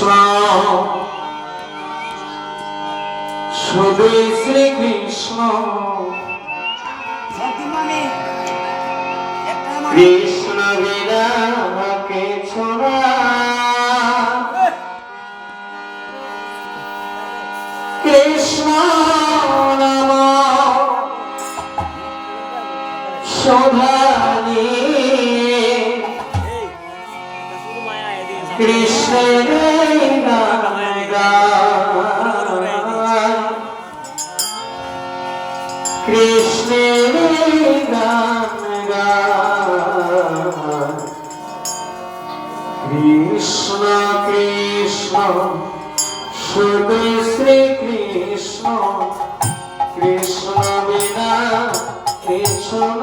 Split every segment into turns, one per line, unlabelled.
কৃষ্ণ শুধু শ্রীকৃষ্ণ কৃষ্ণ বিরামকে ছোড়া কৃষ্ণ কৃষ্ণের কৃষ্ণের কৃষ্ণ কৃষ্ণ শুধু শ্রীকৃষ্ণ কৃষ্ণ বিনা কৃষ্ণ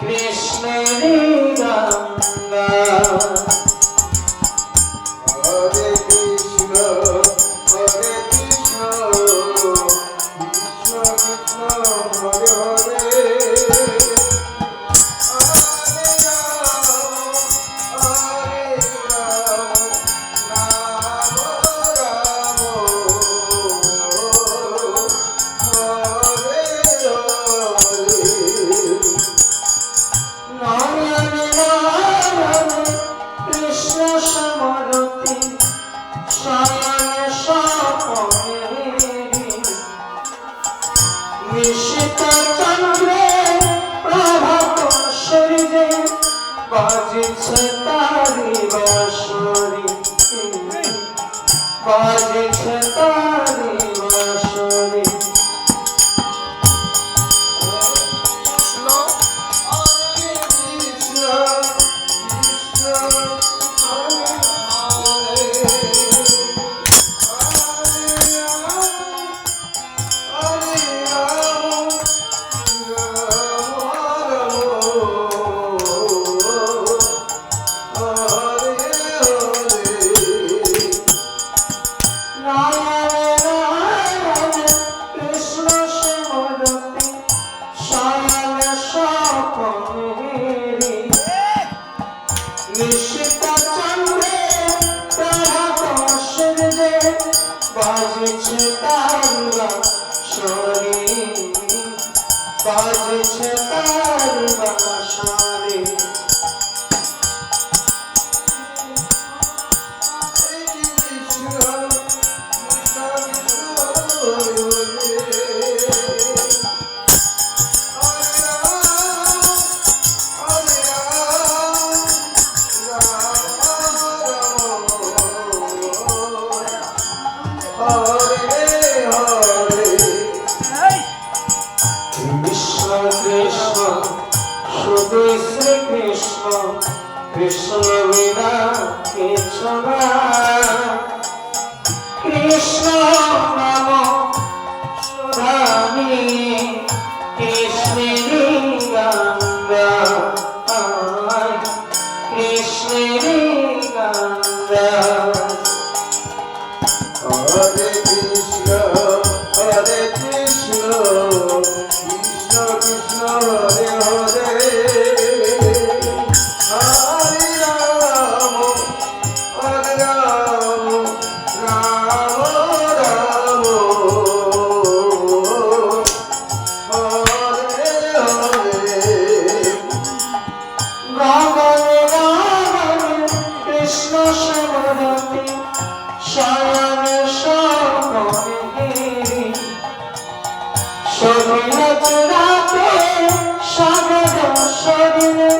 কৃষ্ণ
গঙ্গা বিস্মিত চন্দ্রে প্রভাত শরীরে বাজেছে তারি বাসরি বাজেছে তারি বাজছে তারুয়া শরীর বাজছে তারুয়া শরীর কৃষ্ণ বিনা কিছু কৃষ্ণ নাম সুরানি কৃষ্ণের গঙ্গা কৃষ্ণের গঙ্গা
হরে কৃষ্ণ হরে কৃষ্ণ কৃষ্ণ কৃষ্ণ, হরে হরে
সদিন রাতে সাগর সদিনে